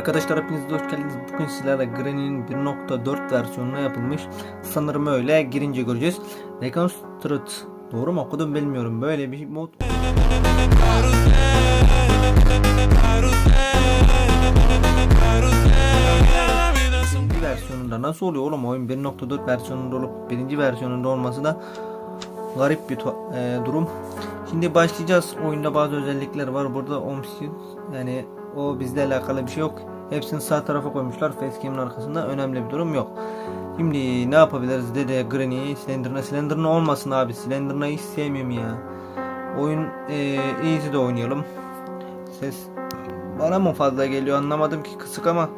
Arkadaşlar hepiniz de hoş geldiniz. Bugün sizlerle Granny'nin 1.4 versiyonuna yapılmış. Sanırım öyle girince göreceğiz. Reconstruct. Doğru mu okudum bilmiyorum. Böyle bir mod. Birinci versiyonunda nasıl oluyor oğlum oyun 1.4 versiyonunda olup birinci versiyonunda olması da garip bir e, durum. Şimdi başlayacağız. Oyunda bazı özellikler var. Burada omsiz yani o bizle alakalı bir şey yok. Hepsini sağ tarafa koymuşlar. Facecam'ın arkasında önemli bir durum yok. Şimdi ne yapabiliriz dede Granny Slender'ına Slender'ına olmasın abi. Slender'ına hiç sevmiyorum ya. Oyun e, easy de oynayalım. Ses bana mı fazla geliyor anlamadım ki. Kısık ama.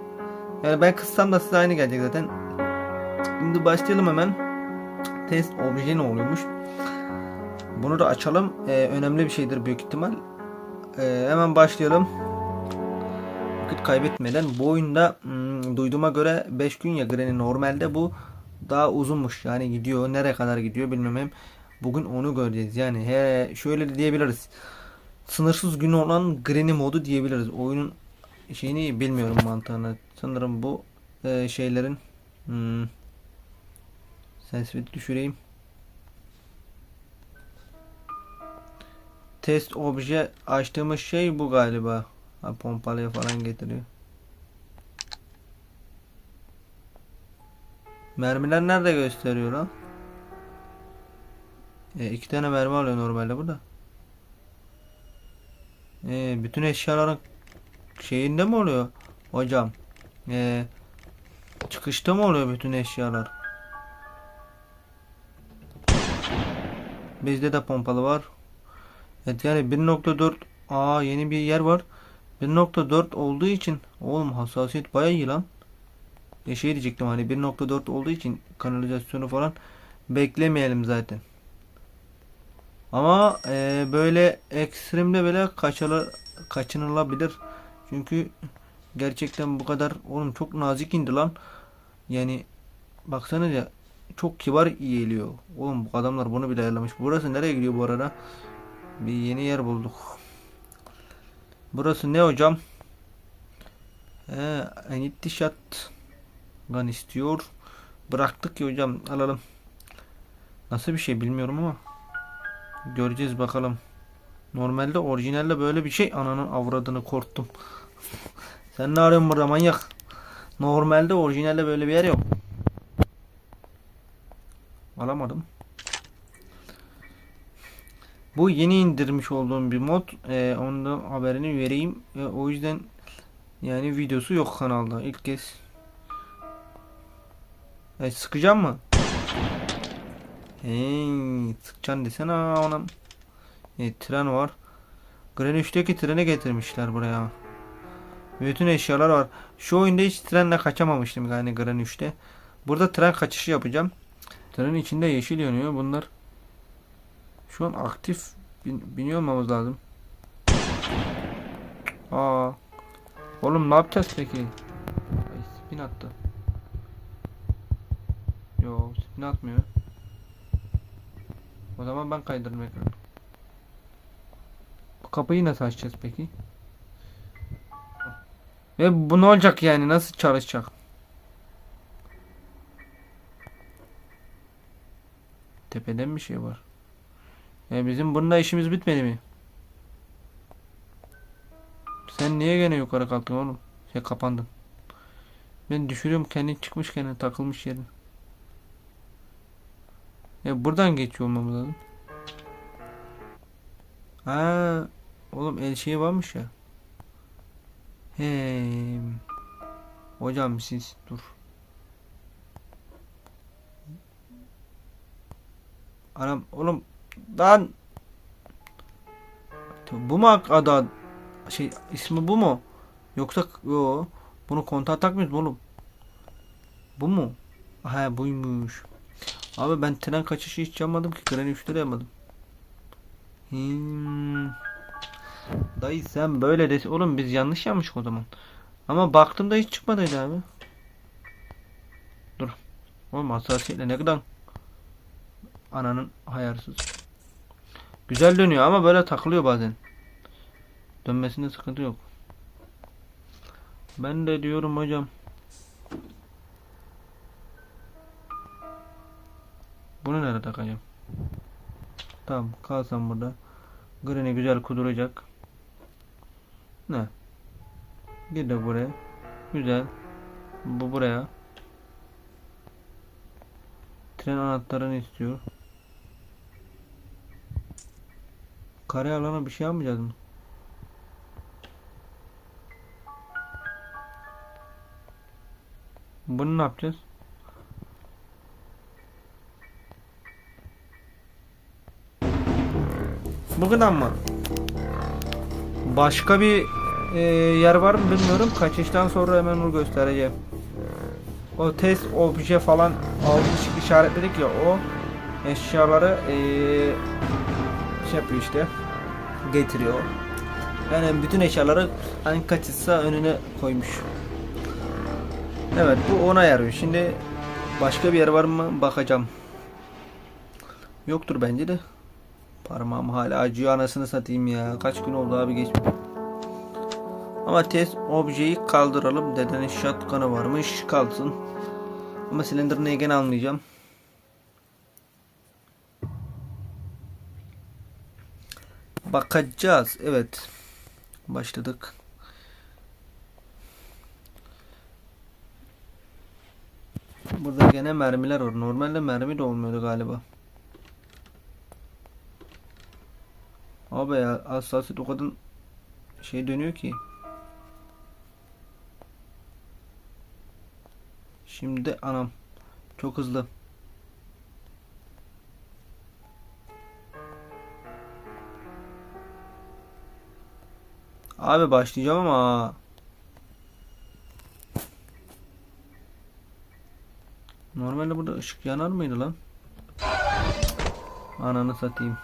Yani ben kıssam da size aynı gelecek zaten. Şimdi başlayalım hemen. Test obje ne oluyormuş? Bunu da açalım. E, önemli bir şeydir büyük ihtimal. E, Hemen başlayalım vakit kaybetmeden bu oyunda hmm, duyduğuma göre 5 gün ya Granny normalde bu daha uzunmuş. Yani gidiyor nereye kadar gidiyor bilmem bugün onu göreceğiz. Yani he şöyle diyebiliriz. Sınırsız gün olan Granny modu diyebiliriz. Oyunun şeyini bilmiyorum mantığını. Sanırım bu e, şeylerin hmm, sensivity düşüreyim. Test obje açtığımız şey bu galiba Ha, pompalıya falan getiriyor. Mermiler nerede gösteriyor lan? E, iki tane mermi alıyor normalde burada. E, bütün eşyaların şeyinde mi oluyor hocam? E, çıkışta mı oluyor bütün eşyalar? Bizde de pompalı var. Evet yani 1.4 Aa yeni bir yer var. 1.4 olduğu için oğlum hassasiyet bayağı iyi lan. Ya şey diyecektim hani 1.4 olduğu için kanalizasyonu falan beklemeyelim zaten. Ama e, böyle ekstremde böyle kaçalı, kaçınılabilir. Çünkü gerçekten bu kadar oğlum çok nazik indi lan. Yani baksanıza çok kibar geliyor. Oğlum bu adamlar bunu bile ayarlamış. Burası nereye gidiyor bu arada? Bir yeni yer bulduk. Burası ne hocam? Ee, enitti shot gun istiyor. Bıraktık ya hocam alalım. Nasıl bir şey bilmiyorum ama göreceğiz bakalım. Normalde orijinalde böyle bir şey ananın avradını korktum. Sen ne arıyorsun burada manyak? Normalde orijinalde böyle bir yer yok. Alamadım. Bu yeni indirmiş olduğum bir mod. Ee, ondan haberini vereyim. Ee, o yüzden yani videosu yok kanalda. İlk kez. E, sıkacağım mı? Hey, sıkacaksın desene anam. E, tren var. Gren 3'teki treni getirmişler buraya. Bütün eşyalar var. Şu oyunda hiç trenle kaçamamıştım yani Gren 3'te. Burada tren kaçışı yapacağım. Trenin içinde yeşil yanıyor. Bunlar şu an aktif bin, biniyor olmamız lazım. Aa. Oğlum ne yapacağız peki? Ay, spin attı. Yo spin atmıyor. O zaman ben kaydırdım ekranı. Bu kapıyı nasıl açacağız peki? Ve bu ne olacak yani? Nasıl çalışacak? Tepeden bir şey var. E bizim bunda işimiz bitmedi mi? Sen niye gene yukarı kalktın oğlum? Şey kapandın. Ben düşürüyorum kendin çıkmış gene takılmış yerin. Ya buradan geçiyor olmamız lazım. Ha, oğlum el şeyi varmış ya. He. Hocam siz dur. Anam oğlum Lan bu mu ada şey ismi bu mu? Yoksa yo bunu kontağa takmıyoruz oğlum? Bu mu? Ha buymuş. Abi ben tren kaçışı hiç yapmadım ki. Tren 3'te de yapmadım. Hmm. Dayı sen böyle de oğlum biz yanlış yapmışık o zaman. Ama baktığımda hiç çıkmadıydı abi. Dur. Oğlum hassasiyetle ne kadar ananın hayarsız. Güzel dönüyor ama böyle takılıyor bazen. Dönmesinde sıkıntı yok. Ben de diyorum hocam. Bunu nerede takacağım? Tamam kalsam burada. Granny güzel kuduracak. Ne? Bir de buraya. Güzel. Bu buraya. Tren anahtarını istiyor. Kare alana bir şey yapmayacağız mı? Bunu ne yapacağız? Bu kadar mı? Başka bir e, yer var mı bilmiyorum. Kaçıştan sonra hemen onu göstereceğim. O test obje falan almış işaretledik ya o eşyaları e, şey yapıyor işte getiriyor. Yani bütün eşyaları hangi kaçışsa önüne koymuş. Evet bu ona yarıyor. Şimdi başka bir yer var mı bakacağım. Yoktur bence de. Parmağım hala acıyor anasını satayım ya. Kaç gün oldu abi geçmiş. Ama test objeyi kaldıralım. Dedenin shotgun'ı varmış. Kalsın. Ama silindir gene almayacağım. Bakacağız. Evet. Başladık. Burada gene mermiler var. Normalde mermi de olmuyordu galiba. Abi ya hassasiyet o kadar şey dönüyor ki. Şimdi anam çok hızlı. Abi başlayacağım ama Normalde burada ışık yanar mıydı lan? Ananı satayım.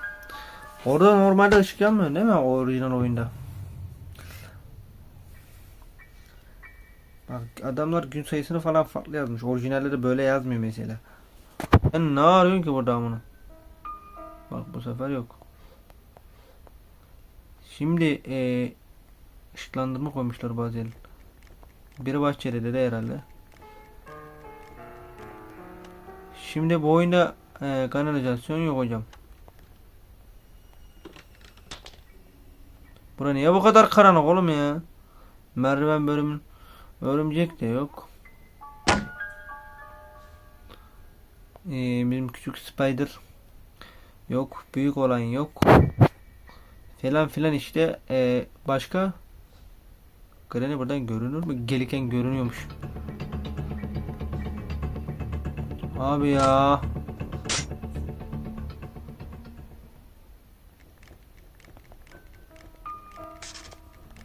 Orada normalde ışık yanmıyor değil mi o orijinal oyunda? Bak adamlar gün sayısını falan farklı yazmış. Orijinalde de böyle yazmıyor mesela. Sen ne arıyorsun ki burada amına? Bak bu sefer yok. Şimdi e, ışıklandırma koymuşlar bazı yerler. Biri Bahçeli'de de herhalde. Şimdi bu oyunda e, kanalizasyon yok hocam. Bura niye bu kadar karanlık oğlum ya? Merdiven bölümün örümcek de yok. Ee, bizim küçük spider yok. Büyük olan yok. Falan filan işte. Ee, başka? Granny buradan görünür mü? Gelirken görünüyormuş. Abi ya.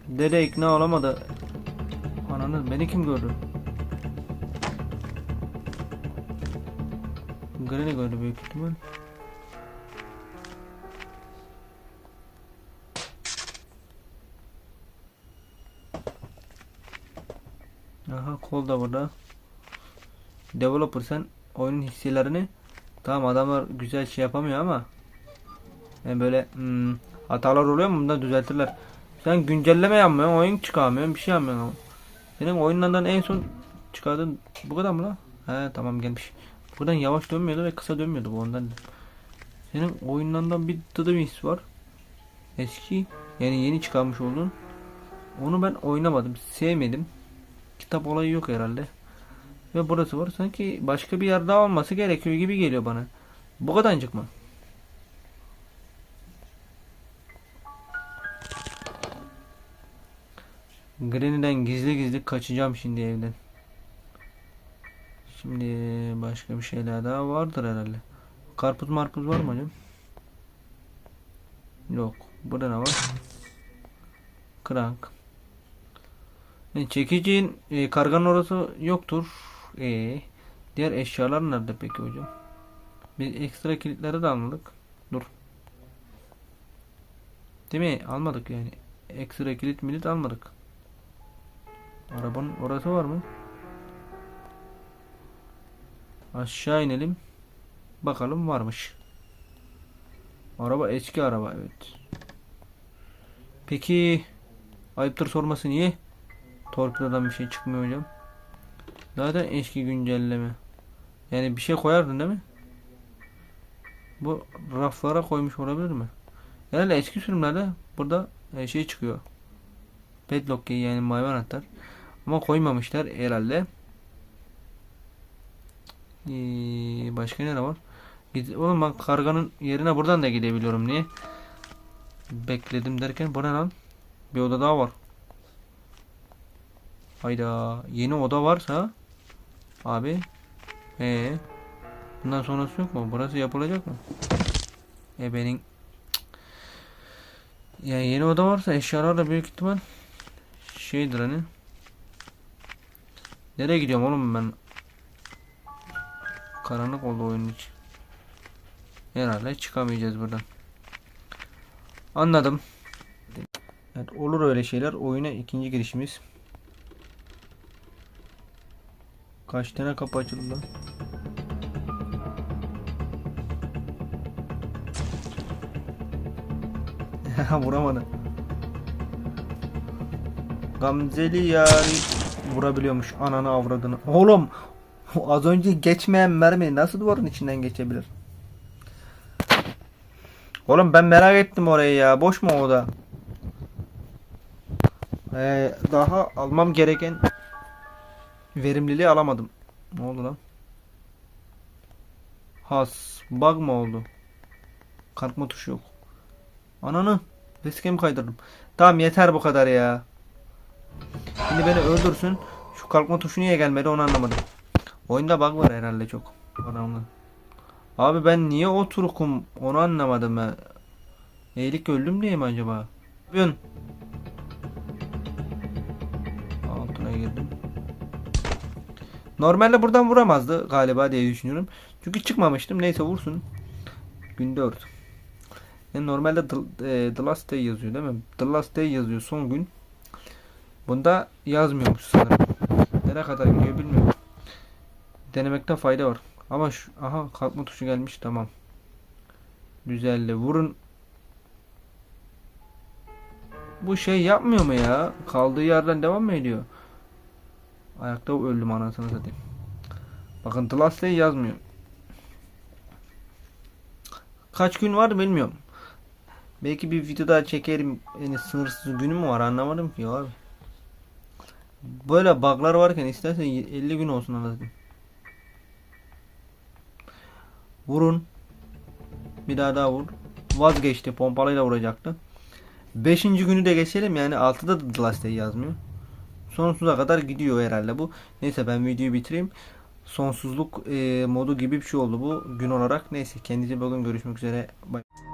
Dede ikna olamadı. Ananı beni kim gördü? Granny gördü büyük ihtimal. Kol da burada. Developer sen oyunun hisselerini tamam adamlar güzel şey yapamıyor ama yani böyle hmm, hatalar oluyor mu bundan düzeltirler. Sen güncelleme yapmıyorsun, oyun çıkarmıyorsun, bir şey yapmıyorsun. Senin oyunlardan en son çıkardığın bu kadar mı lan? He tamam gelmiş. Buradan yavaş dönmüyordu ve kısa dönmüyordu bu ondan. Senin oyunlardan bir tadı his var. Eski yani yeni çıkarmış oldun. Onu ben oynamadım, sevmedim. Kitap olayı yok herhalde. Ve burası var. Sanki başka bir yer daha olması gerekiyor gibi geliyor bana. Bu kadarcık mı? Granny'den gizli gizli kaçacağım şimdi evden. Şimdi başka bir şeyler daha vardır herhalde. Karpuz marpuz var mı hocam? Yok. Burada ne var? Krank. E, çekicin e, karganın orası yoktur. E, diğer eşyalar nerede peki hocam? Biz ekstra kilitleri de almadık. Dur. Değil mi? Almadık yani. Ekstra kilit milit almadık. Arabanın orası var mı? Aşağı inelim. Bakalım varmış. Araba eski araba evet. Peki ayıptır sorması niye? Torpidodan bir şey çıkmıyor hocam. Zaten eski güncelleme. Yani bir şey koyardın değil mi? Bu raflara koymuş olabilir mi? Herhalde eski sürümlerde burada e, şey çıkıyor. Padlock yani mavi anahtar. Ama koymamışlar herhalde. Ee, başka nere var? Oğlum ben karganın yerine buradan da gidebiliyorum. Niye? Bekledim derken bu ne lan? Bir oda daha var. Hayda. Yeni oda varsa abi ee bundan sonrası yok mu? Burası yapılacak mı? E benim ya yeni oda varsa eşyalar da büyük ihtimal şeydir hani. Nereye gidiyorum oğlum ben? Karanlık oldu oyunun içi. Herhalde çıkamayacağız buradan. Anladım. Evet, olur öyle şeyler. Oyuna ikinci girişimiz. Kaç tane kapı açıldı lan? Vuramadı. Gamzeli yari vurabiliyormuş ananı avradını. Oğlum az önce geçmeyen mermi nasıl duvarın içinden geçebilir? Oğlum ben merak ettim orayı ya. Boş mu o da? Ee, daha almam gereken verimliliği alamadım. Ne oldu lan? Has. Bug mı oldu? Kalkma tuşu yok. Ananı. Riske mi kaydırdım? Tamam yeter bu kadar ya. Şimdi beni öldürsün. Şu kalkma tuşu niye gelmedi onu anlamadım. Oyunda bug var herhalde çok. Adamlar. Abi ben niye oturukum onu anlamadım ben. Eğilik öldüm diye mi acaba? Bugün. Altına girdim. Normalde buradan vuramazdı galiba diye düşünüyorum. Çünkü çıkmamıştım. Neyse vursun. Gün 4. Yani normalde the, e, the Last Day yazıyor değil mi? The Last Day yazıyor son gün. Bunda yazmıyormuş sanırım. Nereye kadar gidiyor bilmiyorum. Denemekte fayda var. Ama şu aha kalkma tuşu gelmiş tamam. Güzeldi. Vurun. Bu şey yapmıyor mu ya? Kaldığı yerden devam mı ediyor? Ayakta öldüm anasını satayım. Bakın The Last Day yazmıyor. Kaç gün var bilmiyorum. Belki bir video daha çekerim. Yani sınırsız günü mü var anlamadım ki abi. Böyle bug'lar varken istersen 50 gün olsun anladım. Vurun. Bir daha daha vur. Vazgeçti. Pompalıyla vuracaktı. Beşinci günü de geçelim. Yani altıda da The Last Day yazmıyor. Sonsuza kadar gidiyor herhalde bu. Neyse ben videoyu bitireyim. Sonsuzluk e, modu gibi bir şey oldu bu gün olarak. Neyse kendinize bakın görüşmek üzere. Bye.